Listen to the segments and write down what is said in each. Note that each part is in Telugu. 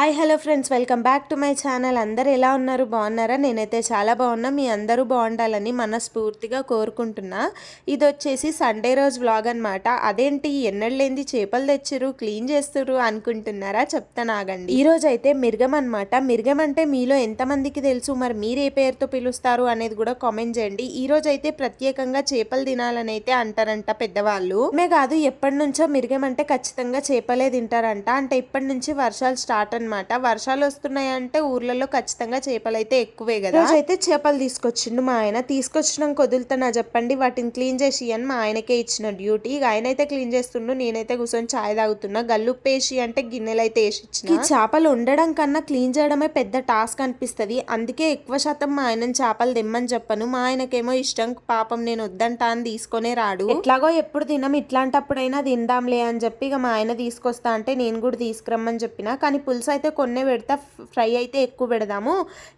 Hi hello friends. Welcome back to my channel. అందరు ఎలా ఉన్నారు? బాగున్నారా? నేనైతే చాలా బాగున్నా. మీ అందరూ బాగుండాలని మనస్ఫూర్తిగా కోరుకుంటున్నా. ఇది వచ్చేసి సండే రోజు వ్లాగ్ అనమాట అదేంటి? ఎన్నళ్ళేంది చేపలు తెచ్చిరు క్లీన్ చేస్తురు అనుకుంటున్నారా? చెప్తాను ఆగండి. ఈ అయితే మిర్గం అనమాట మిర్గం అంటే మీలో ఎంతమందికి తెలుసు? మరి మీరు ఏ పేరుతో పిలుస్తారు అనేది కూడా కామెంట్ చేయండి. ఈ రోజు అయితే ప్రత్యేకంగా చేపలు తినాలని అయితే అంటారంట పెద్దవాళ్ళు. మే కాదు ఎప్పటి నుంచో మిర్గం అంటే ఖచ్చితంగా చేపలే తింటారంట. అంటే ఇప్పటి నుంచి వర్షాలు స్టార్ట్ అన్నమాట. వర్షాలు వస్తున్నాయంటే ఊర్లలో ఖచ్చితంగా చేపలు అయితే ఎక్కువే కదా. అయితే చేపలు తీసుకొచ్చిండు మా ఆయన. తీసుకొచ్చినాక వదులుతున్నా చెప్పండి. వాటిని క్లీన్ చేసి అని మా ఆయనకే ఇచ్చిన డ్యూటీ. ఇక ఆయన అయితే క్లీన్ చేస్తుండు నేనైతే కూర్చొని చాయ్ తాగుతున్నా. గల్లుప్పేసి అంటే గిన్నెలు అయితే వేసి ఇచ్చిన. ఈ చేపలు ఉండడం కన్నా క్లీన్ చేయడమే పెద్ద టాస్క్ అనిపిస్తది. అందుకే ఎక్కువ శాతం మా ఆయనని చేపలు తెమ్మని చెప్పను. మా ఆయనకేమో ఇష్టం పాపం నేను వద్దంటా అని తీసుకొనే రాడు. ఎట్లాగో ఎప్పుడు తినం ఇట్లాంటప్పుడైనా తిందాంలే అని చెప్పి ఇక మా ఆయన తీసుకొస్తా అంటే నేను కూడా తీసుకురమ్మని చెప్పిన. కానీ పులుసు అయితే కొన్నే పెడతా ఫ్రై అయితే ఎక్కువ పెడదాము.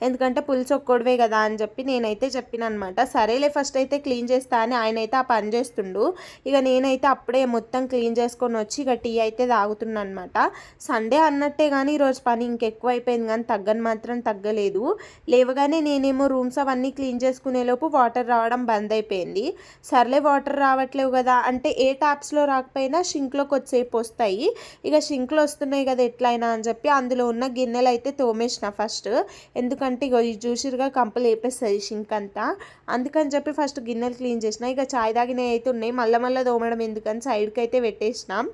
ఎందుకంటే పులుసు ఒక్కడవే కదా అని చెప్పి నేనైతే చెప్పిన అనమాట సరేలే ఫస్ట్ అయితే క్లీన్ చేస్తా అని ఆయన అయితే ఆ పని చేస్తుండు. ఇక నేనైతే అప్పుడే మొత్తం క్లీన్ చేసుకొని వచ్చి ఇక టీ అయితే తాగుతున్నా అనమాట సండే అన్నట్టే కానీ ఈరోజు పని ఇంకెక్కువ అయిపోయింది కానీ తగ్గని మాత్రం తగ్గలేదు. లేవగానే నేనేమో రూమ్స్ అవన్నీ క్లీన్ చేసుకునేలోపు వాటర్ రావడం బంద్ అయిపోయింది. సర్లే వాటర్ రావట్లేవు కదా అంటే ఏ ట్యాప్స్లో రాకపోయినా షింక్లోకి వచ్చేపు వస్తాయి. ఇక షింక్లో వస్తున్నాయి కదా ఎట్లయినా అని చెప్పి అందులో ఉన్న గిన్నెలు అయితే తోమేసిన ఫస్ట్. ఎందుకంటే ఇక ఈ జ్యూసర్గా కంపలు వేపేస్తుంది షింక్ అంతా. అందుకని చెప్పి ఫస్ట్ గిన్నెలు క్లీన్ చేసిన. ఇక చాయ్ తాగినవి అయితే ఉన్నాయి మళ్ళీ మళ్ళీ తోమడం ఎందుకని సైడ్కి అయితే పెట్టేసినాం.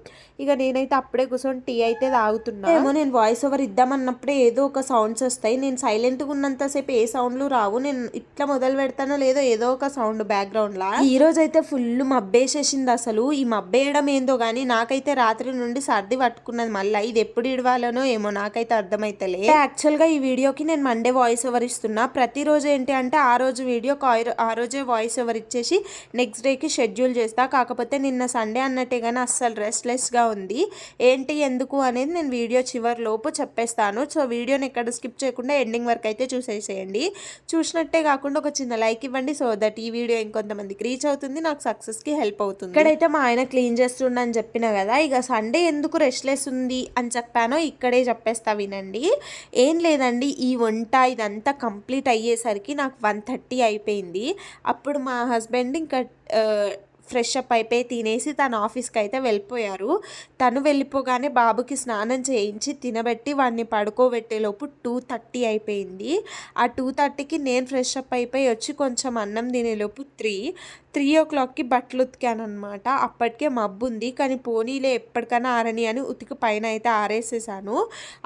ఇక నేనైతే అప్పుడే కూర్చొని టీ అయితే తాగుతున్నా. ఏమో నేను వాయిస్ ఓవర్ ఇద్దామన్నప్పుడే ఏదో ఒక సౌండ్స్ వస్తాయి. నేను సైలెంట్గా ఉన్నంతసేపు ఏ సౌండ్లు రావు. నేను ఇట్లా మొదలు పెడతానో లేదో ఏదో ఒక సౌండ్ బ్యాక్గ్రౌండ్ లా. ఈ రోజు అయితే ఫుల్ మబ్బేసేసింది అసలు. ఈ మబ్బేయడం ఏందో కానీ నాకైతే రాత్రి నుండి సర్ది పట్టుకున్నది మళ్ళీ. ఇది ఎప్పుడు ఇడవాలనో ఏమో నాకైతే అర్థమైతలే. యాక్చువల్గా ఈ వీడియోకి నేను మండే వాయిస్ ఓవర్ ఇస్తున్నా. ప్రతిరోజు ఏంటి అంటే ఆ రోజు వీడియో ఆ రోజే వాయిస్ ఓవర్ ఇచ్చేసి నెక్స్ట్ డేకి షెడ్యూల్ చేస్తా. కాకపోతే నిన్న సండే అన్నట్టే కానీ అస్సలు రెస్ట్లెస్గా ఉంది. ఏంటి ఎందుకు అనేది నేను వీడియో చివరి లోపు చెప్పేస్తాను. సో వీడియోని ఎక్కడ స్కిప్ చేయకుండా ఎండింగ్ వరకు అయితే చూసేసేయండి. చూసినట్టే కాకుండా ఒక చిన్న లైక్ ఇవ్వండి. సో దట్ ఈ వీడియో ఇంకొంతమందికి రీచ్ అవుతుంది. నాకు సక్సెస్కి హెల్ప్ అవుతుంది. ఇక్కడైతే మా ఆయన క్లీన్ చేస్తుండని చెప్పిన కదా ఇక సండే ఎందుకు రెస్ట్లెస్ ఉంది అని చెప్పానో ఇక్కడే చేస్తా వినండి. ఏం లేదండి ఈ వంట ఇదంతా కంప్లీట్ అయ్యేసరికి నాకు వన్ థర్టీ అయిపోయింది. అప్పుడు మా హస్బెండ్ ఇంకా ఫ్రెష్ అప్ అయిపోయి తినేసి తన ఆఫీస్కి అయితే వెళ్ళిపోయారు. తను వెళ్ళిపోగానే బాబుకి స్నానం చేయించి తినబెట్టి వాడిని పడుకోబెట్టేలోపు టూ థర్టీ అయిపోయింది. ఆ టూ థర్టీకి నేను ఫ్రెష్ అప్ అయిపోయి వచ్చి కొంచెం అన్నం తినేలోపు త్రీ. త్రీ ఓ క్లాక్కి బట్టలు ఉతికాను అనమాట అప్పటికే మబ్బు ఉంది కానీ పోనీలే ఎప్పటికైనా ఆరని అని ఉతికి పైన అయితే ఆరేసేసాను.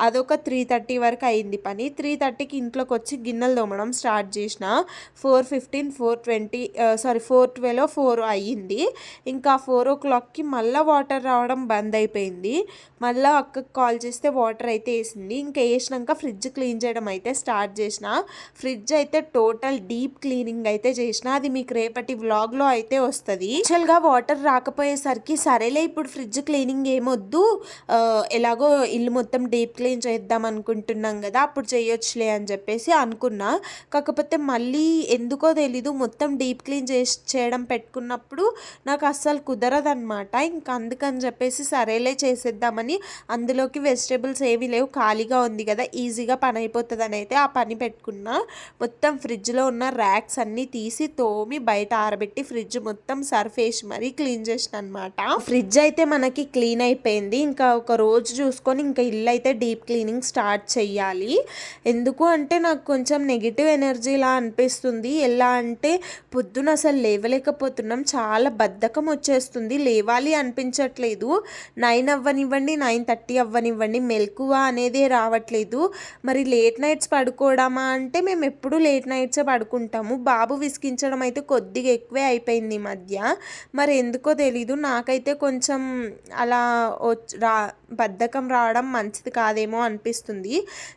అదొక త్రీ థర్టీ వరకు అయింది పని. త్రీ థర్టీకి ఇంట్లోకి వచ్చి గిన్నెలు తోమడం స్టార్ట్ చేసిన. Four fifteen four twenty sorry four twelve four అయ్యింది. ఇంకా ఫోర్ ఓ క్లాక్కి మళ్ళీ వాటర్ రావడం బంద్ అయిపోయింది. మళ్ళీ అక్కకి కాల్ చేస్తే వాటర్ అయితే వేసింది. ఇంకా వేసినాక ఫ్రిడ్జ్ క్లీన్ చేయడం అయితే స్టార్ట్ చేసిన. ఫ్రిడ్జ్ అయితే టోటల్ డీప్ క్లీనింగ్ అయితే చేసిన. అది మీకు రేపటి వ్లాగ్ లో అయితే వస్తుంది. గా వాటర్ రాకపోయేసరికి సరేలే ఇప్పుడు ఫ్రిడ్జ్ క్లీనింగ్ ఏమొద్దు. ఎలాగో ఇల్లు మొత్తం డీప్ క్లీన్ చేద్దాం అనుకుంటున్నాం కదా అప్పుడు చేయొచ్చులే అని చెప్పేసి అనుకున్నా. కాకపోతే మళ్ళీ ఎందుకో తెలీదు మొత్తం డీప్ క్లీన్ చేసి చేయడం పెట్టుకున్నప్పుడు నాకు అస్సలు కుదరదనమాట ఇంకా అందుకని చెప్పేసి సరేలే చేసేద్దామని అందులోకి వెజిటేబుల్స్ ఏమీ లేవు ఖాళీగా ఉంది కదా ఈజీగా పని అయిపోతుంది అని అయితే ఆ పని పెట్టుకున్నా. మొత్తం ఫ్రిడ్జ్లో ఉన్న ర్యాక్స్ అన్నీ తీసి తోమి బయట ఆరబెట్టి ఫ్రిడ్జ్ మొత్తం సర్ఫ్ వేసి మరీ క్లీన్ చేసిన అనమాట ఫ్రిడ్జ్ అయితే మనకి క్లీన్ అయిపోయింది. ఇంకా ఒక రోజు చూసుకొని ఇంకా ఇల్లు అయితే డీప్ క్లీనింగ్ స్టార్ట్ చేయాలి ఎందుకు అంటే నాకు కొంచెం నెగిటివ్ ఎనర్జీలా అనిపిస్తుంది. ఎలా అంటే పొద్దున అసలు లేవలేకపోతున్నాం. చాలా బద్ధకం వచ్చేస్తుంది. లేవాలి అనిపించట్లేదు. నైన్ అవ్వనివ్వండి నైన్ థర్టీ అవ్వనివ్వండి మెలకువ అనేది రావట్లేదు. మరి లేట్ నైట్స్ పడుకోవడమా అంటే మేము ఎప్పుడు లేట్ నైట్సే పడుకుంటాము. బాబు విసిగించడం అయితే కొద్దిగా ఎక్కువే అయిపోయింది ఈ మధ్య. మరి ఎందుకో తెలీదు. నాకైతే కొంచెం అలా రా బద్ధకం రావడం మంచిది కాదేమో అనిపిస్తుంది.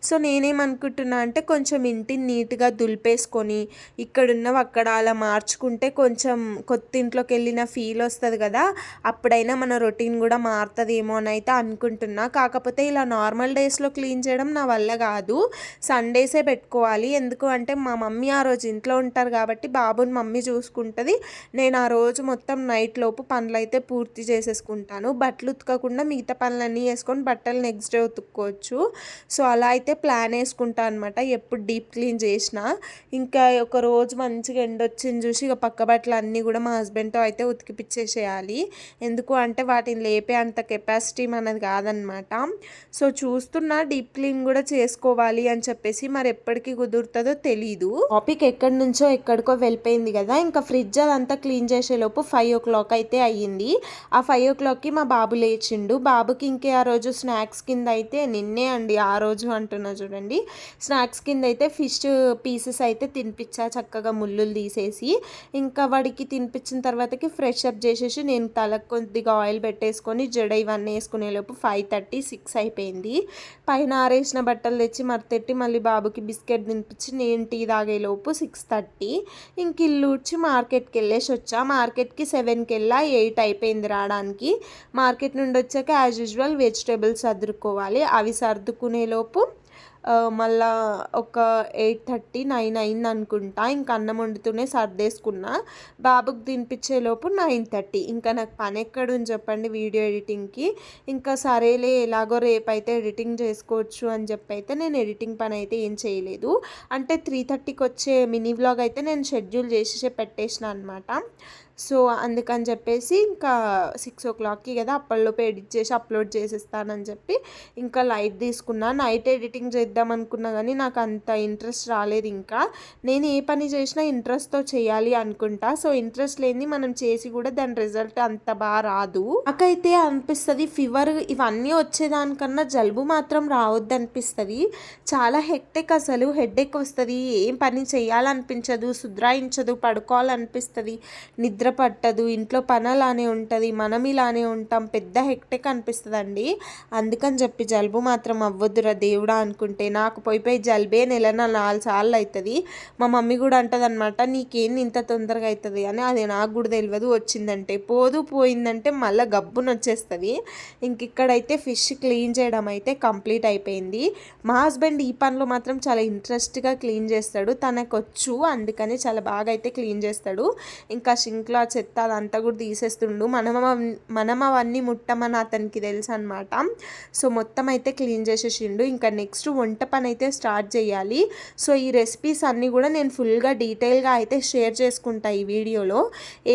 సో నేనేమనుకుంటున్నా అంటే కొంచెం ఇంటిని నీట్గా దులిపేసుకొని ఇక్కడున్నవి అక్కడ అలా మార్చుకుంటే కొంచెం కొత్త ఇంట్లోకి వెళ్ళిన ఫీల్ వస్తుంది కదా అప్పుడైనా మన రొటీన్ కూడా మారుతుందేమో అని అయితే అనుకుంటున్నా. కాకపోతే ఇలా నార్మల్ డేస్లో క్లీన్ చేయడం నా వల్ల కాదు. సండేసే పెట్టుకోవాలి. ఎందుకు అంటే మా మమ్మీ ఆ రోజు ఇంట్లో ఉంటారు కాబట్టి బాబుని మమ్మీ చూసుకుంటుంది. నేను ఆ రోజు మొత్తం నైట్ లోపు పనులు అయితే పూర్తి చేసేసుకుంటాను. బట్టలు ఉతకకుండా మిగతా పనులన్నీ వేసుకొని బట్టలు నెక్స్ట్ డే ఉతుక్కోవచ్చు. సో అలా అయితే ప్లాన్ వేసుకుంటా అనమాట ఎప్పుడు డీప్ క్లీన్ చేసినా. ఇంకా ఒక రోజు మంచిగా ఎండ వచ్చింది చూసి ఇక పక్క బట్టలు అన్నీ కూడా మా హస్బెండ్తో అయితే ఉతికిపిచ్చేసేయాలి. ఎందుకు అంటే వాటిని లేపే అంత కెపాసిటీ మనది కాదనమాట సో చూస్తున్నా డీప్ క్లీన్ కూడా చేసుకోవాలి అని చెప్పేసి మరి ఎప్పటికీ కుదురుతుందో తెలీదు. టాపిక్ ఎక్కడి నుంచో ఎక్కడికో వెళ్ళిపోయింది కదా. ఇంకా ఫ్రిడ్జ్ అదంతా క్లీన్ చేసేలోపు ఫైవ్ ఓ క్లాక్ అయితే అయ్యింది. ఆ ఫైవ్ ఓ క్లాక్కి మా బాబు లేచిండు. బాబుకి ఇంకే ఆ రోజు స్నాక్స్ కింద అయితే నిన్నే అండి ఆ రోజు అంటున్నా చూడండి. స్నాక్స్ కింద అయితే ఫిష్ పీసెస్ అయితే తినిపించా చక్కగా ముళ్ళులు తీసేసి. ఇంకా వాడికి తినిపించిన తర్వాతకి ఫ్రెష్ అప్ చేసేసి నేను తలకు కొద్దిగా ఆయిల్ పెట్టేసుకొని జడ ఇవన్నీ వేసుకునేలోపు ఫైవ్ థర్టీ సిక్స్ అయిపోయింది. పైన ఆరేసిన బట్టలు తెచ్చి మరతెట్టి మళ్ళీ బాబుకి బిస్కెట్ తినిపించి నేను టీ తాగేలోపు సిక్స్ థర్టీ. ఇంక ఇల్లు ఊడ్చి మార్కెట్కి వెళ్ళేసి వచ్చా. మార్కెట్కి సెవెన్కి వెళ్ళా ఎయిట్ అయిపోయింది రావడానికి. మార్కెట్ నుండి వచ్చాక యాజ్ యూజువల్ వెజిటేబుల్స్ సర్దుకోవాలి. అవి సర్దుకునేలోపు మళ్ళా ఒక ఎయిట్ థర్టీ నైన్ అయింది అనుకుంటా. ఇంకా అన్నం వండుతూనే సర్దేసుకున్నా. బాబుకి తినిపించేలోపు నైన్ థర్టీ ఇంకా నాకు పని ఎక్కడుంది చెప్పండి వీడియో ఎడిటింగ్కి. ఇంకా సరేలే ఎలాగో రేపైతే ఎడిటింగ్ చేసుకోవచ్చు అని చెప్పి అయితే నేను ఎడిటింగ్ పని అయితే ఏం చేయలేదు. అంటే త్రీ థర్టీకి వచ్చే మినీ వ్లాగ్ అయితే నేను షెడ్యూల్ చేసి పెట్టేసిన అనమాట సో అందుకని చెప్పేసి ఇంకా సిక్స్ ఓ క్లాక్కి కదా అప్పటిలోపు ఎడిట్ చేసి అప్లోడ్ చేసేస్తానని చెప్పి ఇంకా లైట్ తీసుకున్నా. నైట్ ఎడిటింగ్ చేద్దాం అనుకున్నా కానీ నాకు అంత ఇంట్రెస్ట్ రాలేదు ఇంకా. నేను ఏ పని చేసినా ఇంట్రెస్ట్తో చేయాలి అనుకుంటా. సో ఇంట్రెస్ట్ లేని మనం చేసి కూడా దాని రిజల్ట్ అంత బాగా రాదు. నాకైతే అనిపిస్తుంది ఫీవర్ ఇవన్నీ వచ్చేదానికన్నా జలుబు మాత్రం రావద్దు అనిపిస్తుంది చాలా హెక్టెక్ అసలు. హెడ్ఎక్ వస్తుంది. ఏం పని చేయాలనిపించదు. సుధ్రాయించదు. పడుకోవాలనిపిస్తుంది. నిద్ర నిద్ర పట్టదు ఇంట్లో పని అలానే ఉంటుంది మనం ఇలానే ఉంటాం పెద్ద హెక్టెక్ అనిపిస్తుందండి. అందుకని చెప్పి జలుబు మాత్రం అవ్వద్దురా దేవుడా అనుకుంటే. నాకు పోయి పోయి జలుబే నెల నాలుగు సార్లు అవుతుంది మా మమ్మీ కూడా అంటుంది అనమాట నీకేంది ఇంత తొందరగా అవుతుంది అని. అది నాకు కూడా తెలియదు వచ్చిందంటే. పోదు పోయిందంటే మళ్ళీ గబ్బున వచ్చేస్తుంది ఇంక ఇక్కడైతే ఫిష్ క్లీన్ చేయడం అయితే కంప్లీట్ అయిపోయింది. మా హస్బెండ్ ఈ పనిలో మాత్రం చాలా ఇంట్రెస్ట్గా క్లీన్ చేస్తాడు. తనకొచ్చు అందుకని చాలా బాగా అయితే క్లీన్ చేస్తాడు. ఇంకా సింక్లో ఇంట్లో ఆ చెత్త అదంతా కూడా తీసేస్తుండు. మనం మనం అవన్నీ ముట్టమని అతనికి తెలుసు అనమాట సో మొత్తం అయితే క్లీన్ చేసేసిండు. ఇంకా నెక్స్ట్ వంట పని అయితే స్టార్ట్ చేయాలి. సో ఈ రెసిపీస్ అన్నీ కూడా నేను ఫుల్గా డీటెయిల్గా అయితే షేర్ చేసుకుంటా ఈ వీడియోలో.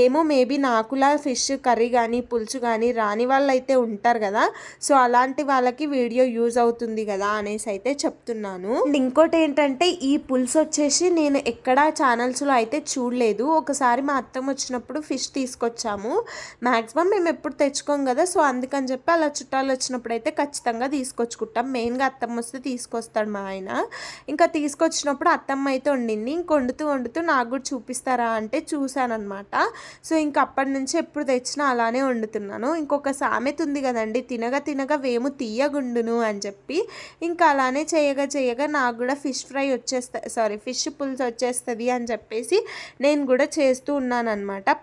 ఏమో మేబీ నాకులా ఫిష్ కర్రీ కానీ పులుసు కానీ రాని వాళ్ళు అయితే ఉంటారు కదా. సో అలాంటి వాళ్ళకి వీడియో యూజ్ అవుతుంది కదా అనేసి అయితే చెప్తున్నాను. అండ్ ఇంకోటి ఏంటంటే ఈ పులుసు వచ్చేసి నేను ఎక్కడా ఛానల్స్లో అయితే చూడలేదు. ఒకసారి మా అత్తమ్మ వచ్చినప్పుడు వచ్చినప్పుడు ఫిష్ తీసుకొచ్చాము. మ్యాక్సిమం మేము ఎప్పుడు తెచ్చుకోం కదా సో అందుకని చెప్పి అలా చుట్టాలు వచ్చినప్పుడు అయితే ఖచ్చితంగా తీసుకొచ్చుకుంటాం. మెయిన్గా అత్తమ్మ వస్తే తీసుకొస్తాడు మా ఆయన. ఇంకా తీసుకొచ్చినప్పుడు అత్తమ్మ అయితే వండింది. ఇంక వండుతూ వండుతూ నాకు కూడా చూపిస్తారా అంటే చూశానమాట సో ఇంక అప్పటి నుంచి ఎప్పుడు తెచ్చినా అలానే వండుతున్నాను. ఇంకొక సామెత ఉంది కదండి తినగా తినగా వేము తీయగుండును అని చెప్పి. ఇంకా అలానే చేయగా చేయగా నాకు కూడా ఫిష్ ఫ్రై వచ్చేస్తా సారీ ఫిష్ పులుసు వచ్చేస్తుంది అని చెప్పేసి నేను కూడా చేస్తూ ఉన్నాను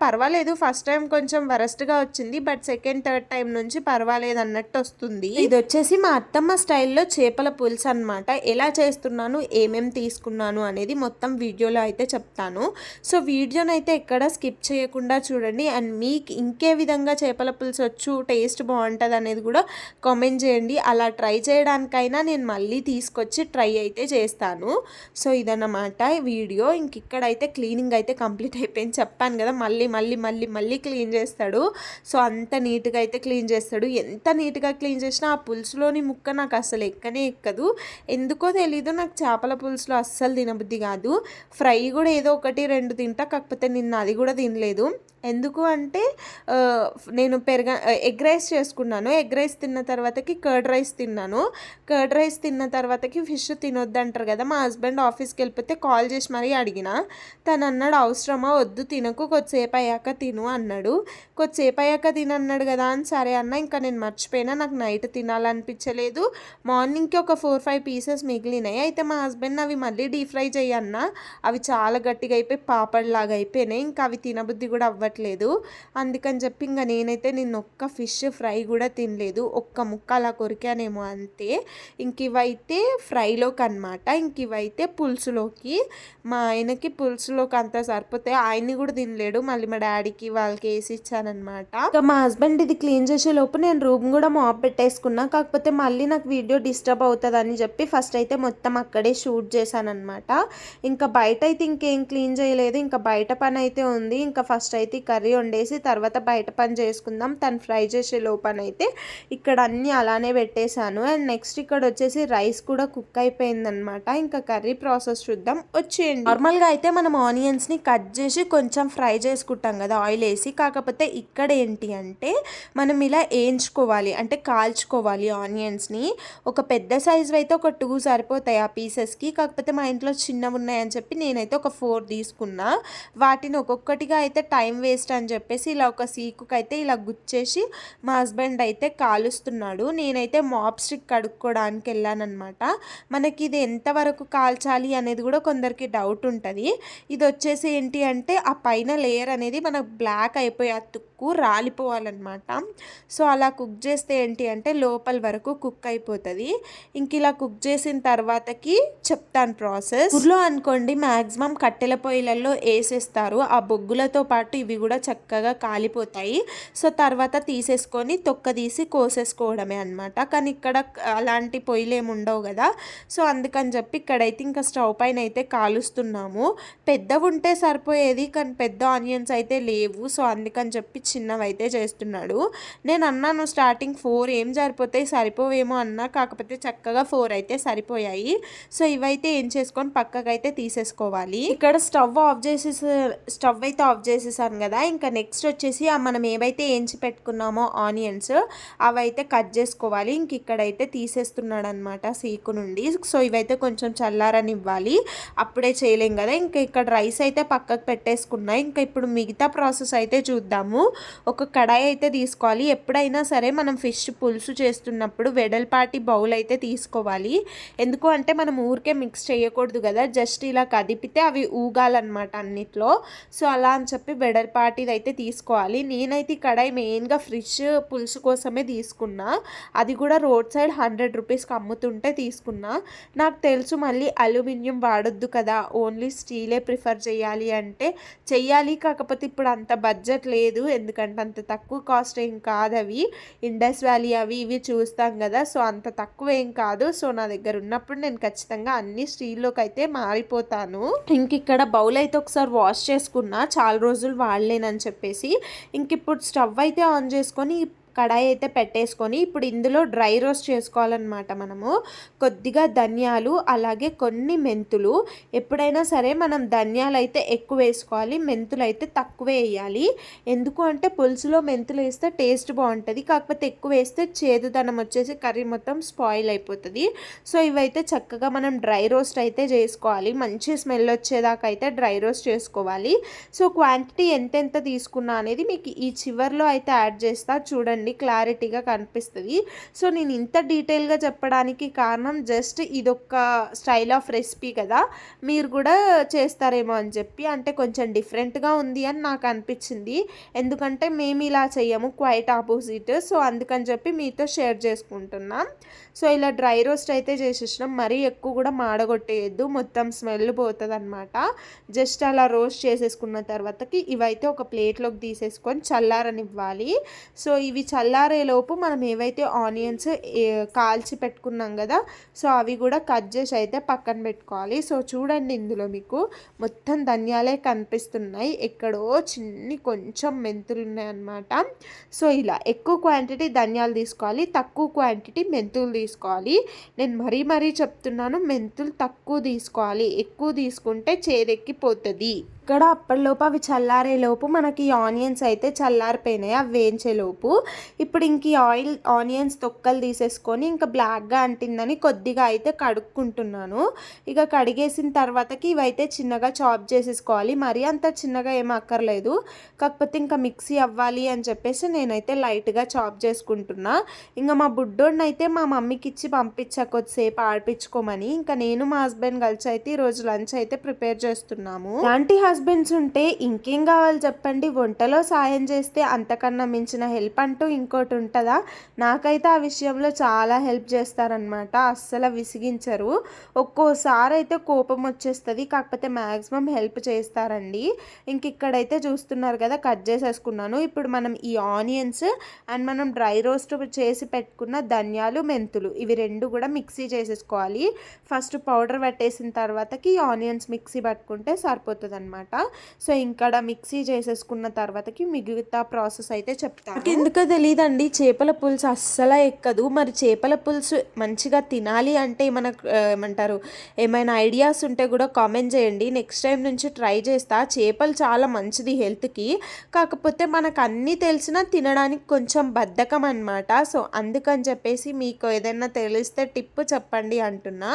పర్వాలేదు. ఫస్ట్ టైం కొంచెం వరస్ట్గా వచ్చింది. బట్ సెకండ్ థర్డ్ టైం నుంచి పర్వాలేదు అన్నట్టు వస్తుంది. ఇది వచ్చేసి మా అత్తమ్మ స్టైల్లో చేపల పులుసు అనమాట ఎలా చేస్తున్నాను? ఏమేమి తీసుకున్నాను? అనేది మొత్తం వీడియోలో అయితే చెప్తాను. సో వీడియోని అయితే ఎక్కడ స్కిప్ చేయకుండా చూడండి. అండ్ మీకు ఇంకే విధంగా చేపల పులుసు వచ్చు టేస్ట్ బాగుంటుంది అనేది కూడా కామెంట్ చేయండి. అలా ట్రై చేయడానికైనా నేను మళ్ళీ తీసుకొచ్చి ట్రై అయితే చేస్తాను. సో ఇదన్నమాట వీడియో. ఇంక ఇక్కడైతే క్లీనింగ్ అయితే కంప్లీట్ అయిపోయింది. చెప్పాను కదా మళ్ళీ మళ్ళీ మళ్ళీ మళ్ళీ క్లీన్ చేస్తాడు. సో అంత నీట్గా అయితే క్లీన్ చేస్తాడు. ఎంత నీట్గా క్లీన్ చేసినా ఆ పులుసులోని ముక్క నాకు అసలు ఎక్కనే ఎక్కదు. ఎందుకో తెలీదు నాకు చేపల పులుసులో అస్సలు తినబుద్ధి కాదు. ఫ్రై కూడా ఏదో ఒకటి రెండు తింటా కాకపోతే నిన్న అది కూడా తినలేదు. ఎందుకు అంటే నేను పెరగ ఎగ్ రైస్ చేసుకున్నాను. ఎగ్ రైస్ తిన్న తర్వాతకి కర్డ్ రైస్ తిన్నాను. కర్డ్ రైస్ తిన్న తర్వాతకి ఫిష్ తినొద్దంటారు కదా మా హస్బెండ్ ఆఫీస్కి వెళ్ళిపోతే కాల్ చేసి మరీ అడిగిన. తను అన్నాడు అవసరమా? వద్దు తినకు. కొద్దిసేపు అయ్యాక తిను అన్నాడు. కొద్దిసేపు అయ్యాక తినన్నాడు కదా అని సరే అన్న ఇంకా నేను మర్చిపోయినా నాకు నైట్ తినాలనిపించలేదు. మార్నింగ్కి ఒక ఫోర్ ఫైవ్ పీసెస్ మిగిలినాయి. అయితే మా హస్బెండ్ అవి మళ్ళీ డీప్ ఫ్రై చేయన్నా అవి చాలా గట్టిగా అయిపోయి పాపడ్లాగా అయిపోయినాయి. ఇంకా అవి తినబుద్ధి కూడా అవ్వట్లేదు. అందుకని చెప్పి ఇంకా నేనైతే నిన్న ఒక్క ఫిష్ ఫ్రై కూడా తినలేదు. ఒక్క ముక్క అలా కొరికానేమో అంతే. ఇంక ఇవైతే ఫ్రైలోకి అనమాట ఇంక ఇవైతే పులుసులోకి. మా ఆయనకి పులుసులోకి అంతా సరిపోతాయి ఆయన్ని కూడా తినలేడు. మళ్ళీ మా డాడీకి వాళ్ళకి వేసి ఇచ్చానమాట ఇంకా మా హస్బెండ్ ఇది క్లీన్ చేసే లోపు నేను రూమ్ కూడా మాప్ పెట్టేసుకున్నా. కాకపోతే మళ్ళీ నాకు వీడియో డిస్టర్బ్ అవుతుంది అని చెప్పి ఫస్ట్ అయితే మొత్తం అక్కడే షూట్ చేశాను అనమాట ఇంకా బయట అయితే ఇంకేం క్లీన్ చేయలేదు. ఇంకా బయట పని అయితే ఉంది. ఇంకా ఫస్ట్ అయితే కర్రీ వండేసి తర్వాత బయట పని చేసుకుందాం. తను ఫ్రై చేసే లోపనైతే ఇక్కడ అన్నీ అలానే పెట్టేశాను. అండ్ నెక్స్ట్ ఇక్కడ వచ్చేసి రైస్ కూడా కుక్ అయిపోయిందనమాట ఇంకా కర్రీ ప్రాసెస్ చూద్దాం. వచ్చేయండి. నార్మల్గా అయితే మనం ఆనియన్స్ని కట్ చేసి కొంచెం ఫ్రై చేసుకుంటాం కదా ఆయిల్ వేసి. కాకపోతే ఇక్కడ ఏంటి అంటే మనం ఇలా వేయించుకోవాలి. అంటే కాల్చుకోవాలి ఆనియన్స్ని. ఒక పెద్ద సైజు అయితే ఒక టూ సరిపోతాయి ఆ పీసెస్కి కాకపోతే మా ఇంట్లో చిన్నవి ఉన్నాయని చెప్పి నేనైతే ఒక ఫోర్ తీసుకున్నా. వాటిని ఒక్కొక్కటిగా అయితే టైం వేస్ట్ అని చెప్పేసి ఇలా ఒక సీకుకి అయితే ఇలా గుచ్చేసి మా హస్బెండ్ అయితే కాలుస్తున్నాడు. నేనైతే మాప్ స్టిక్ కడుక్కోవడానికి వెళ్ళానమాట మనకి ఇది ఎంతవరకు కాల్చాలి అనేది కూడా కొందరికి డౌట్ ఉంటుంది. ఇది వచ్చేసి ఏంటి అంటే ఆ పైన లేయర్ అనేది మన బ్లాక్ అయిపోయి ఆ తుక్కు రాలిపోవాలన్నమాట. సో అలా కుక్ చేస్తే ఏంటి అంటే లోపల వరకు కుక్ అయిపోతుంది. ఇంక ఇలా కుక్ చేసిన తర్వాతకి చెప్తాను ప్రాసెస్. ఊర్లో అనుకోండి మ్యాక్సిమం కట్టెల పొయ్యిలలో వేసేస్తారు ఆ బొగ్గులతో పాటు ఇవి కూడా చక్కగా కాలిపోతాయి. సో తర్వాత తీసేసుకొని తొక్క తీసి కోసేసుకోవడమే అనమాట కానీ ఇక్కడ అలాంటి పొయ్యిలు ఏమి ఉండవు కదా. సో అందుకని చెప్పి ఇక్కడైతే ఇంకా స్టవ్ పైన అయితే కాలుస్తున్నాము. పెద్దవి ఉంటే సరిపోయేది కానీ పెద్ద ఆనియన్స్ అయితే లేవు. సో అందుకని చెప్పి చిన్నవి అయితే చేస్తున్నాడు. నేను అన్నాను స్టార్టింగ్ ఫోర్ ఏం సరిపోతాయి సరిపోవేమో అన్నా కాకపోతే చక్కగా ఫోర్ అయితే సరిపోయాయి. సో ఇవైతే ఏం చేసుకొని పక్కకైతే తీసేసుకోవాలి. ఇక్కడ స్టవ్ ఆఫ్ చేసేసి స్టవ్ అయితే ఆఫ్ చేసేసాను కదా. ఇంకా నెక్స్ట్ వచ్చేసి మనం ఏవైతే ఏంచి పెట్టుకున్నామో ఆనియన్స్ అవైతే కట్ చేసుకోవాలి. ఇంక ఇక్కడైతే తీసేస్తున్నాడు అనమాట సీకు నుండి. సో ఇవైతే కొంచెం చల్లారని ఇవ్వాలి అప్పుడే చేయలేం కదా. ఇంకా ఇక్కడ రైస్ అయితే పక్కకు పెట్టేసుకున్నా. ఇంకా ఇప్పుడు మిగతా ప్రాసెస్ అయితే చూద్దాము. ఒక కడాయి అయితే తీసుకోవాలి. ఎప్పుడైనా సరే మనం ఫిష్ పులుసు చేస్తున్నప్పుడు వెడల్పాటి బౌల్ అయితే తీసుకోవాలి. ఎందుకు అంటే మనం ఊరికే మిక్స్ చేయకూడదు కదా. జస్ట్ ఇలా కదిపితే అవి ఊగాలన్నమాట అన్నిట్లో. సో అలా అని చెప్పి వెడల్పాటిది అయితే తీసుకోవాలి. నేనైతే ఈ కడాయి మెయిన్గా ఫ్రిష్ పులుసు కోసమే తీసుకున్నా. అది కూడా రోడ్ సైడ్ హండ్రెడ్ రూపీస్కి అమ్ముతుంటే తీసుకున్నా. నాకు తెలుసు మళ్ళీ అల్యూమినియం వాడొద్దు కదా. ఓన్లీ స్టీలే ప్రిఫర్ చేయాలి అంటే చెయ్యాలి కాకపోతే కాకపోతే ఇప్పుడు అంత బడ్జెట్ లేదు. ఎందుకంటే అంత తక్కువ కాస్ట్ ఏం కాదు అవి. ఇండస్ వ్యాలీ అవి ఇవి చూస్తాం కదా. సో అంత తక్కువ ఏం కాదు. సో నా దగ్గర ఉన్నప్పుడు నేను ఖచ్చితంగా అన్ని స్టీల్లోకి అయితే మారిపోతాను. ఇంక ఇక్కడ బౌల్ అయితే ఒకసారి వాష్ చేసుకున్నా. చాలా రోజులు వాడలేనని చెప్పేసి. ఇంక ఇప్పుడు స్టవ్ అయితే ఆన్ చేసుకొని కడాయి అయితే పెట్టేసుకొని ఇప్పుడు ఇందులో డ్రై రోస్ట్ చేసుకోవాలన్నమాట మనము. కొద్దిగా ధనియాలు అలాగే కొన్ని మెంతులు. ఎప్పుడైనా సరే మనం ధనియాలు అయితే ఎక్కువ వేసుకోవాలి మెంతులు అయితే తక్కువ వేయాలి. ఎందుకు అంటే పులుసులో మెంతులు వేస్తే టేస్ట్ బాగుంటుంది కాకపోతే ఎక్కువ వేస్తే చేదుదనం వచ్చేసి కర్రీ మొత్తం స్పాయిల్ అయిపోతుంది. సో ఇవైతే చక్కగా మనం డ్రై రోస్ట్ అయితే చేసుకోవాలి. మంచి స్మెల్ వచ్చేదాకా అయితే డ్రై రోస్ట్ చేసుకోవాలి. సో క్వాంటిటీ ఎంతెంత తీసుకున్నా అనేది మీకు ఈ చివర్లో అయితే యాడ్ చేస్తా. చూడండి. క్లారిటీగా కనిపిస్తుంది. సో నేను ఇంత డీటెయిల్గా చెప్పడానికి కారణం జస్ట్ ఇదొక స్టైల్ ఆఫ్ రెసిపీ కదా. మీరు కూడా చేస్తారేమో అని చెప్పి అంటే కొంచెం డిఫరెంట్గా ఉంది అని నాకు అనిపించింది. ఎందుకంటే మేము ఇలా చెయ్యము క్వైట్ ఆపోజిట్. సో అందుకని చెప్పి మీతో షేర్ చేసుకుంటున్నాం. సో ఇలా డ్రై రోస్ట్ అయితే చేసేసినాం. మరీ ఎక్కువ కూడా మాడగొట్టేయద్దు. మొత్తం స్మెల్ పోతుంది అనమాట జస్ట్ అలా రోస్ట్ చేసేసుకున్న తర్వాతకి ఇవైతే ఒక ప్లేట్లోకి తీసేసుకొని చల్లారనివ్వాలి. సో ఇవి చల్లారేలోపు మనం ఏవైతే ఆనియన్స్ కాల్చి పెట్టుకున్నాం కదా సో అవి కూడా కట్ చేసి అయితే పక్కన పెట్టుకోవాలి. సో చూడండి ఇందులో మీకు మొత్తం ధనియాలే కనిపిస్తున్నాయి. ఎక్కడో చిన్ని కొంచెం మెంతులు ఉన్నాయన్నమాట. సో ఇలా ఎక్కువ క్వాంటిటీ ధనియాలు తీసుకోవాలి. తక్కువ క్వాంటిటీ మెంతులు తీసుకోవాలి. నేను మరీ మరీ చెప్తున్నాను మెంతులు తక్కువ తీసుకోవాలి. ఎక్కువ తీసుకుంటే చేదెక్కిపోతుంది. ఇక్కడ అప్పటిలోపు అవి చల్లారేలోపు మనకి ఆనియన్స్ అయితే చల్లారిపోయినాయి అవి వేయించేలోపు. ఇప్పుడు ఇంక ఆయిల్ ఆనియన్స్ తొక్కలు తీసేసుకొని ఇంకా బ్లాక్గా అంటిందని కొద్దిగా అయితే కడుక్కుంటున్నాను. ఇక కడిగేసిన తర్వాతకి ఇవైతే చిన్నగా చాప్ చేసేసుకోవాలి. మరీ అంత చిన్నగా ఏం అక్కర్లేదు. కాకపోతే ఇంకా మిక్సీ అవ్వాలి అని చెప్పేసి నేనైతే లైట్గా చాప్ చేసుకుంటున్నా. ఇంకా మా బుడ్డోడిని అయితే మా మమ్మీకి ఇచ్చి పంపించా కొద్దిసేపు ఆడిపించుకోమని. ఇంకా నేను మా హస్బెండ్ కలిసి అయితే ఈరోజు లంచ్ అయితే ప్రిపేర్ చేస్తున్నాము. లాంటి హస్బెండ్స్ ఉంటే ఇంకేం కావాలి చెప్పండి? వంటలో సాయం చేస్తే అంతకన్నా మించిన హెల్ప్ అంటూ ఇంకోటి ఉంటుందా? నాకైతే ఆ విషయంలో చాలా హెల్ప్ చేస్తారనమాట అస్సలు విసిగించరు. ఒక్కోసారి అయితే కోపం వచ్చేస్తుంది. కాకపోతే మ్యాక్సిమం హెల్ప్ చేస్తారండి. ఇంక ఇక్కడైతే చూస్తున్నారు కదా కట్ చేసేసుకున్నాను. ఇప్పుడు మనం ఈ ఆనియన్స్ అండ్ మనం డ్రై రోస్ట్ చేసి పెట్టుకున్న ధనియాలు మెంతులు ఇవి రెండు కూడా మిక్సీ చేసేసుకోవాలి. ఫస్ట్ పౌడర్ పెట్టేసిన తర్వాతకి ఆనియన్స్ మిక్సీ పట్టుకుంటే సరిపోతుంది అనమాట సో ఇక్కడ మిక్సీ చేసేసుకున్న తర్వాతకి మిగతా ప్రాసెస్ అయితే చెప్తాను. ఎందుకో తెలియదండి చేపల పులుసు అస్సలు ఎక్కదు. మరి చేపల పులుసు మంచిగా తినాలి అంటే మనకు ఏమంటారు ఏమైనా ఐడియాస్ ఉంటే కూడా కామెంట్ చేయండి. నెక్స్ట్ టైం నుంచి ట్రై చేస్తా. చేపలు చాలా మంచిది హెల్త్కి. కాకపోతే మనకు అన్నీ తెలిసినా తినడానికి కొంచెం బద్ధకం అనమాట సో అందుకని చెప్పేసి మీకు ఏదైనా తెలిస్తే టిప్ చెప్పండి అంటున్నా.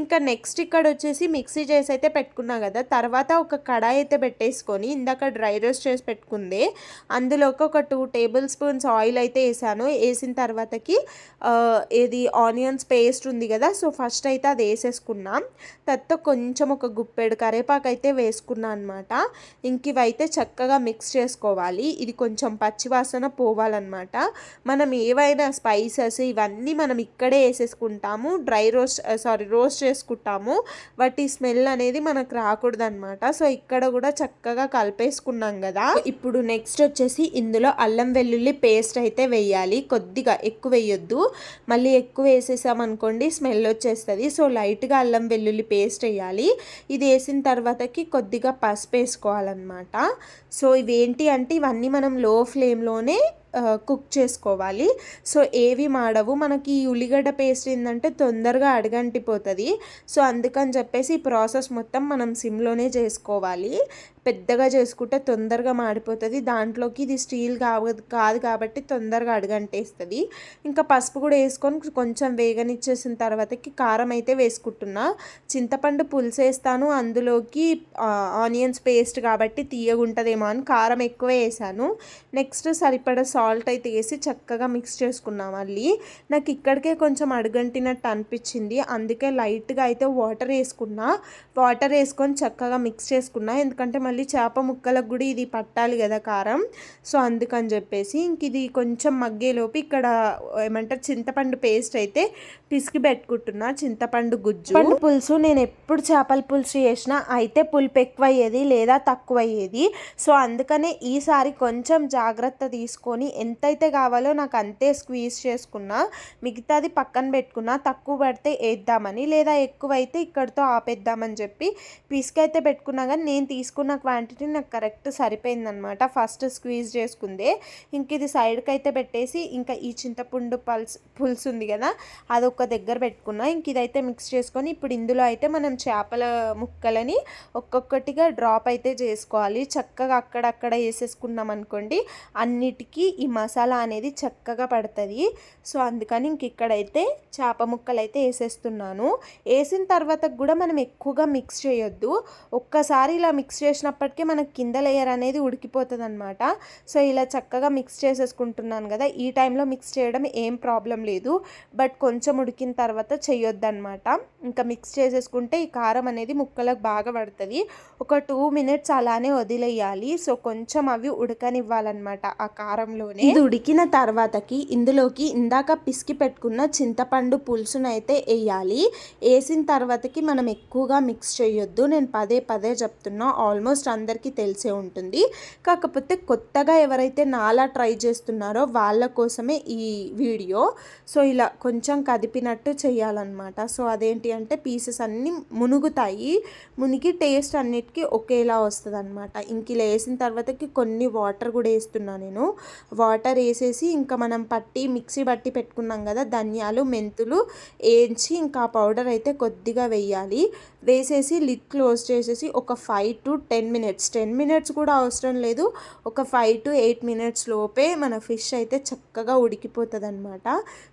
ఇంకా నెక్స్ట్ ఇక్కడ వచ్చేసి మిక్సీ చేసి అయితే పెట్టుకున్నా కదా తర్వాత ఒక కడాయి అయితే పెట్టేసుకొని ఇందాక డ్రై రోస్ట్ చేసి పెట్టుకుంది. అందులోకి ఒక టూ టేబుల్ స్పూన్స్ ఆయిల్ అయితే వేసాను. వేసిన తర్వాతకి ఇది ఆనియన్స్ పేస్ట్ ఉంది కదా సో ఫస్ట్ అయితే అది వేసేసుకున్నాం. తర్వాత కొంచెం ఒక గుప్పెడు కరేపాకు అయితే వేసుకున్నాను అనమాట ఇంక ఇవైతే చక్కగా మిక్స్ చేసుకోవాలి. ఇది కొంచెం పచ్చివాసన పోవాలన్నమాట. మనం ఏవైనా స్పైసెస్ ఇవన్నీ మనం ఇక్కడే వేసేసుకుంటాము. డ్రై రోస్ట్ సారీ రోస్ట్ చేసుకుంటాము. వాటి స్మెల్ అనేది మనకు రాకూడదు అనమాట సో అక్కడ కూడా చక్కగా కలిపేసుకున్నాం కదా. ఇప్పుడు నెక్స్ట్ వచ్చేసి ఇందులో అల్లం వెల్లుల్లి పేస్ట్ అయితే వేయాలి. కొద్దిగా ఎక్కువ వేయొద్దు. మళ్ళీ ఎక్కువ వేసేసామనుకోండి స్మెల్ వచ్చేస్తుంది. సో లైట్గా అల్లం వెల్లుల్లి పేస్ట్ వేయాలి. ఇది వేసిన తర్వాతకి కొద్దిగా పసుపు వేసుకోవాలన్నమాట. సో ఇవేంటి అంటే ఇవన్నీ మనం లో ఫ్లేమ్లోనే కుక్ చేసుకోవాలి. సో ఏవి మాడవు. మనకి ఈ ఉల్లిగడ్డ పేస్ట్ ఏంటంటే తొందరగా అడగంటిపోతుంది. సో అందుకని చెప్పేసి ఈ ప్రాసెస్ మొత్తం మనం సిమ్లోనే చేసుకోవాలి. పెద్దగా చేసుకుంటే తొందరగా మాడిపోతుంది. దాంట్లోకి ఇది స్టీల్ కాదు కాదు కాబట్టి తొందరగా అడుగంటేస్తుంది. ఇంకా పసుపు కూడా వేసుకొని కొంచెం వేగనిచ్చేసిన తర్వాతకి కారం అయితే వేసుకుంటున్నా. చింతపండు పులుసు వేస్తాను. అందులోకి ఆనియన్స్ పేస్ట్ కాబట్టి తీయగుంటుందేమో అని కారం ఎక్కువ వేసాను. నెక్స్ట్ సరిపడ సాల్ట్ అయితే వేసి చక్కగా మిక్స్ చేసుకున్నాం మళ్ళీ. నాకు ఇక్కడికే కొంచెం అడుగంటినట్టు అనిపించింది. అందుకే లైట్గా అయితే వాటర్ వేసుకున్నా. వాటర్ వేసుకొని చక్కగా మిక్స్ చేసుకున్నా. ఎందుకంటే మళ్ళీ చేప ముక్కలకు కూడా ఇది పట్టాలి కదా కారం. సో అందుకని చెప్పేసి ఇంక ఇది కొంచెం మగ్గేలోపు ఇక్కడ ఏమంటారు చింతపండు పేస్ట్ అయితే పిసికి పెట్టుకుంటున్నా. చింతపండు గుజ్జు. పండు పులుసు నేను ఎప్పుడు చేపల పులుసు చేసినా అయితే పులుపు ఎక్కువ అయ్యేది లేదా తక్కువ అయ్యేది సో అందుకనే ఈసారి కొంచెం జాగ్రత్త తీసుకొని ఎంతైతే కావాలో నాకు అంతే స్క్వీజ్ చేసుకున్నా మిగతాది పక్కన పెట్టుకున్నా తక్కువ పడితే వేద్దామని లేదా ఎక్కువైతే ఇక్కడితో ఆపేద్దామని చెప్పి పిసుకైతే పెట్టుకున్నా కానీ నేను తీసుకున్న క్వాంటిటీ నాకు కరెక్ట్ సరిపోయిందనమాట ఫస్ట్ స్క్వీజ్ చేసుకుందే. ఇంక ఇది సైడ్కి అయితే పెట్టేసి ఇంకా ఈ చింతపుండు పల్స్ పులుసు ఉంది కదా అది ఒక దగ్గర పెట్టుకున్నా. ఇంక ఇదైతే మిక్స్ చేసుకొని ఇప్పుడు ఇందులో అయితే మనం చేపల ముక్కలని ఒక్కొక్కటిగా డ్రాప్ అయితే చేసుకోవాలి. చక్కగా అక్కడక్కడ వేసేసుకున్నాం అనుకోండి అన్నిటికీ ఈ మసాలా అనేది చక్కగా పడుతుంది. సో అందుకని ఇంక ఇక్కడైతే చేప ముక్కలు అయితే వేసేస్తున్నాను. వేసిన తర్వాత కూడా మనం ఎక్కువగా మిక్స్ చేయొద్దు. ఒక్కసారి ఇలా మిక్స్ చేసినప్పటికీ మనకి కింద లేయర్ అనేది ఉడికిపోతుంది అనమాట సో ఇలా చక్కగా మిక్స్ చేసేసుకుంటున్నాను కదా. ఈ టైంలో మిక్స్ చేయడం ఏం ప్రాబ్లం లేదు. బట్ కొంచెం ఉడికిన తర్వాత చేయొద్దనమాట ఇంకా మిక్స్ చేసేసుకుంటే ఈ కారం అనేది ముక్కలకు బాగా పడుతుంది. ఒక టూ మినిట్స్ అలానే వదిలేయాలి. సో కొంచెం అవి ఉడకనివ్వాలన్నమాట ఆ కారంలో. కారంలోనే ఇది ఉడికిన తర్వాతకి ఇందులోకి ఇందాక పిసికి పెట్టుకున్న చింతపండు పులుసును అయితే వేయాలి వేసిన తర్వాతకి మనం ఎక్కువగా మిక్స్ చేయొద్దు. నేను పదే పదే చెప్తున్నా ఆల్మోస్ట్ అందరికీ తెలిసే ఉంటుంది. కాకపోతే కొత్తగా ఎవరైతే నాలా ట్రై చేస్తున్నారో వాళ్ళ కోసమే ఈ వీడియో. సో ఇలా కొంచెం కదిపినట్టు చేయాలన్నమాట. సో అదేంటి అంటే పీసెస్ అన్నీ మునుగుతాయి. మునిగి టేస్ట్ అన్నిటికీ ఒకేలా వస్తుంది అనమాట ఇంక ఇలా వేసిన తర్వాతకి కొన్ని వాటర్ కూడా వేస్తున్నాను నేను. వాటర్ వేసేసి ఇంకా మనం పట్టి మిక్సీ పట్టి పెట్టుకున్నాం కదా ధనియాలు మెంతులు వేయించి ఇంకా పౌడర్ అయితే కొద్దిగా వేయాలి. వేసేసి లిడ్ క్లోజ్ చేసేసి ఒక five to ten minutes ten minutes కూడా అవసరం లేదు. ఒక ఫైవ్ టు ఎయిట్ మినిట్స్ లోపే మన ఫిష్ అయితే చక్కగా ఉడికిపోతుంది అనమాట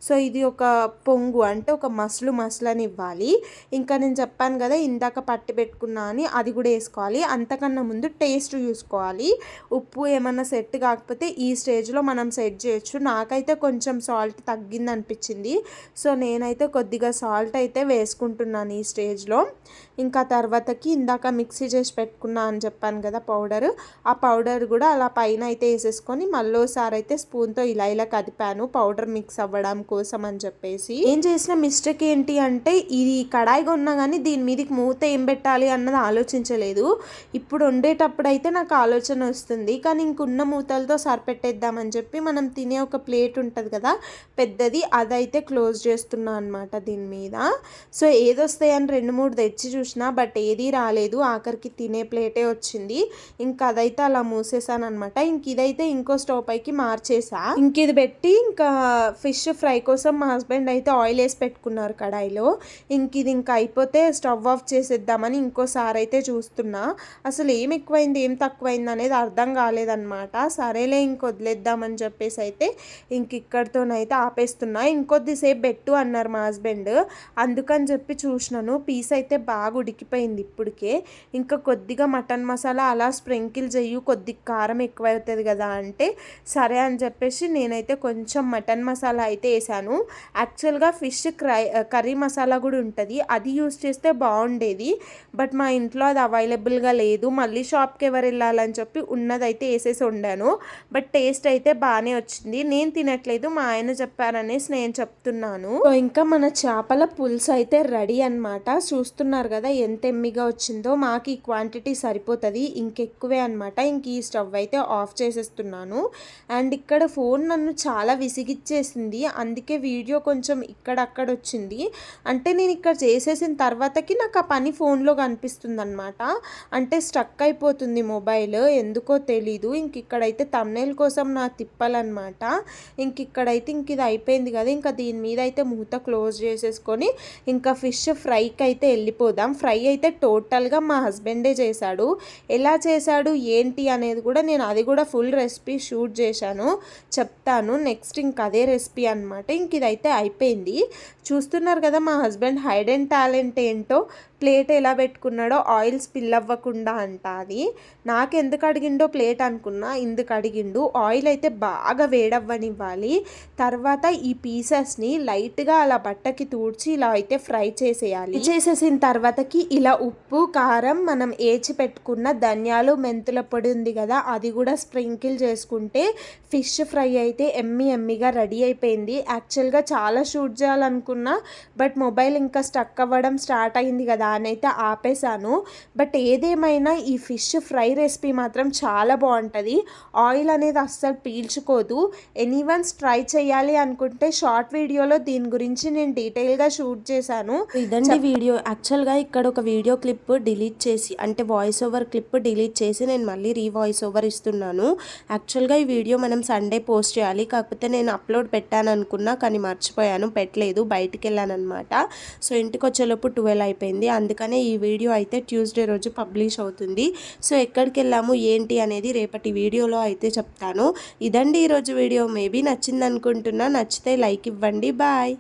సో ఇది ఒక పొంగు అంటే ఒక మసలు మసలని ఇవ్వాలి ఇంకా నేను చెప్పాను కదా ఇందాక పట్టి పెట్టుకున్నా అని అది కూడా వేసుకోవాలి. అంతకన్నా ముందు టేస్ట్ చూసుకోవాలి. ఉప్పు ఏమన్నా సెట్ కాకపోతే ఈ స్టేజ్లో మనం సెట్ చేయొచ్చు. నాకైతే కొంచెం సాల్ట్ తగ్గింది అనిపించింది సో నేనైతే కొద్దిగా సాల్ట్ అయితే వేసుకుంటున్నాను ఈ స్టేజ్లో ఇంకా తర్వాతకి ఇందాక మిక్సీ చేసి పెట్టుకున్నా అని చెప్పాను కదా పౌడర్. ఆ పౌడర్ కూడా అలా పైన అయితే వేసేసుకొని మళ్ళీసారి అయితే స్పూన్తో ఇలా ఇలా కదిపాను. పౌడర్ మిక్స్ అవ్వడం కోసం అని చెప్పేసి. ఏం చేసిన మిస్టేక్ ఏంటి అంటే ఇది కడాయి కొన్నా కానీ దీని మీదకి మూత ఏం పెట్టాలి అన్నది ఆలోచించలేదు. ఇప్పుడు వండేటప్పుడు అయితే నాకు ఆలోచన వస్తుంది. కానీ ఇంకున్న మూతలతో సరిపెట్టేద్దామని అని చెప్పి మనం తినే ఒక ప్లేట్ ఉంటుంది కదా పెద్దది అదైతే క్లోజ్ చేస్తున్నా అనమాట దీని మీద. సో ఏదొస్తాయని రెండు మూడు తెచ్చి చూసిన బట్ ఏది రాలేదు. ఆఖరికి తినే ప్లేటే వచ్చింది. ఇంకా అదైతే అలా మూసేసాను అనమాట ఇంక ఇదైతే ఇంకో స్టవ్ పైకి మార్చేసా. ఇంక ఇది పెట్టి ఇంకా ఫిష్ ఫ్రై కోసం మా హస్బెండ్ అయితే ఆయిల్ వేసి పెట్టుకున్నారు కడాయిలో. ఇంక ఇది ఇంకా అయిపోతే స్టవ్ ఆఫ్ చేసేద్దామని ఇంకోసారి అయితే చూస్తున్నా. అసలు ఏం ఎక్కువైంది ఏం తక్కువైంది అనేది అర్థం కాలేదన్నమాట. సరేలే ఇంక చేద్దామని చెప్పేసి అయితే ఇంక ఇక్కడితోనైతే ఆపేస్తున్నా. ఇంకొద్దిసేపు పెట్టు అన్నారు మా హస్బెండ్. అందుకని చెప్పి చూసినాను. పీస్ అయితే బాగా ఉడికిపోయింది ఇప్పటికే. ఇంకా కొద్దిగా మటన్ మసాలా అలా స్ప్రింకిల్ చెయ్యు కొద్దిగా కారం ఎక్కువ అవుతుంది కదా అంటే సరే అని చెప్పేసి నేనైతే కొంచెం మటన్ మసాలా అయితే వేసాను. యాక్చువల్గా ఫిష్ క్రై కర్రీ మసాలా కూడా ఉంటుంది. అది యూస్ చేస్తే బాగుండేది. బట్ మా ఇంట్లో అది అవైలబుల్గా లేదు. మళ్ళీ షాప్కి ఎవరు వెళ్ళాలని చెప్పి ఉన్నదైతే వేసేసి వండాను. బట్ టేస్ట్ అయితే అయితే బాగానే వచ్చింది. నేను తినట్లేదు మా ఆయన చెప్పారనేసి నేను చెప్తున్నాను. ఇంకా మన చేపల పులుసు అయితే రెడీ అనమాట చూస్తున్నారు కదా ఎంత ఎమ్మిగా వచ్చిందో మాకు ఈ క్వాంటిటీ సరిపోతుంది. ఇంకెక్కువే అనమాట ఇంక ఈ స్టవ్ అయితే ఆఫ్ చేసేస్తున్నాను. అండ్ ఇక్కడ ఫోన్ నన్ను చాలా విసిగిచ్చేసింది. అందుకే వీడియో కొంచెం ఇక్కడక్కడ వచ్చింది. అంటే నేను ఇక్కడ చేసేసిన తర్వాతకి నాకు ఆ పని ఫోన్లో కనిపిస్తుంది అనమాట అంటే స్ట్రక్ అయిపోతుంది మొబైల్. ఎందుకో తెలీదు. ఇంక ఇక్కడైతే తమ్నేల్ కోసం నా తిప్పాలన్నమాట. ఇంక ఇక్కడైతే ఇంక ఇది అయిపోయింది కదా ఇంకా దీని మీద అయితే మూత క్లోజ్ చేసేసుకొని ఇంకా ఫిష్ ఫ్రైకి అయితే వెళ్ళిపోదాం. ఫ్రై అయితే టోటల్గా మా హస్బెండే చేశాడు. ఎలా చేశాడు ఏంటి అనేది కూడా నేను అది కూడా ఫుల్ రెసిపీ షూట్ చేశాను చెప్తాను. నెక్స్ట్ ఇంక అదే రెసిపీ అనమాట ఇంక ఇదైతే అయిపోయింది. చూస్తున్నారు కదా మా హస్బెండ్ హైడ్ అండ్ టాలెంట్ ఏంటో ప్లేట్ ఎలా పెట్టుకున్నాడో ఆయిల్ స్పిల్ అవ్వకుండా అంట అది. నాకెందుకు అడిగిండో ప్లేట్ అనుకున్నా ఇందుకు అడిగిండు. ఆయిల్ అయితే బాగా వేడవ్వనివ్వాలి. తర్వాత ఈ పీసెస్ని లైట్గా అలా బట్టకి తూడ్చి ఇలా అయితే ఫ్రై చేసేయాలి. చేసేసిన తర్వాతకి ఇలా ఉప్పు కారం మనం ఏచి పెట్టుకున్న ధనియాలు మెంతుల పొడి ఉంది కదా అది కూడా స్ప్రింకిల్ చేసుకుంటే ఫిష్ ఫ్రై అయితే ఎమ్మి ఎమ్మిగా రెడీ అయిపోయింది. యాక్చువల్గా చాలా షూట్ చేయాలనుకున్నా బట్ మొబైల్ ఇంకా స్టక్ అవ్వడం స్టార్ట్ అయింది కదా దానైతే ఆపేసాను బట్ ఏదేమైనా ఈ ఫిష్ ఫ్రై రెసిపీ మాత్రం చాలా బాగుంటుంది. ఆయిల్ అనేది అస్సలు పీల్చుకోదు. ఎనీవన్స్ ట్రై చేయాలి అనుకుంటే షార్ట్ వీడియోలో దీని గురించి నేను డీటెయిల్గా షూట్ చేశాను. ఇదండి వీడియో. యాక్చువల్గా ఇక్కడ ఒక వీడియో క్లిప్ డిలీట్ చేసి అంటే వాయిస్ ఓవర్ క్లిప్ డిలీట్ చేసి నేను మళ్ళీ రీ వాయిస్ ఓవర్ ఇస్తున్నాను. యాక్చువల్గా ఈ వీడియో మనం సండే పోస్ట్ చేయాలి. కాకపోతే నేను అప్లోడ్ పెట్టాను అనుకున్నా కానీ మర్చిపోయాను పెట్టలేదు బయటికి వెళ్ళాను అనమాట సో ఇంటికి వచ్చేలోపు ట్వెల్వ్ అయిపోయింది. అందుకనే ఈ వీడియో అయితే ట్యూస్డే రోజు పబ్లిష్ అవుతుంది. సో ఎక్కడికి వెళ్ళాము ఏంటి అనేది రేపటి వీడియోలో అయితే చెప్తాను. ఇదండి ఈరోజు వీడియో. మేబీ నచ్చింది అనుకుంటున్నా నచ్చితే లైక్ ఇవ్వండి. బాయ్.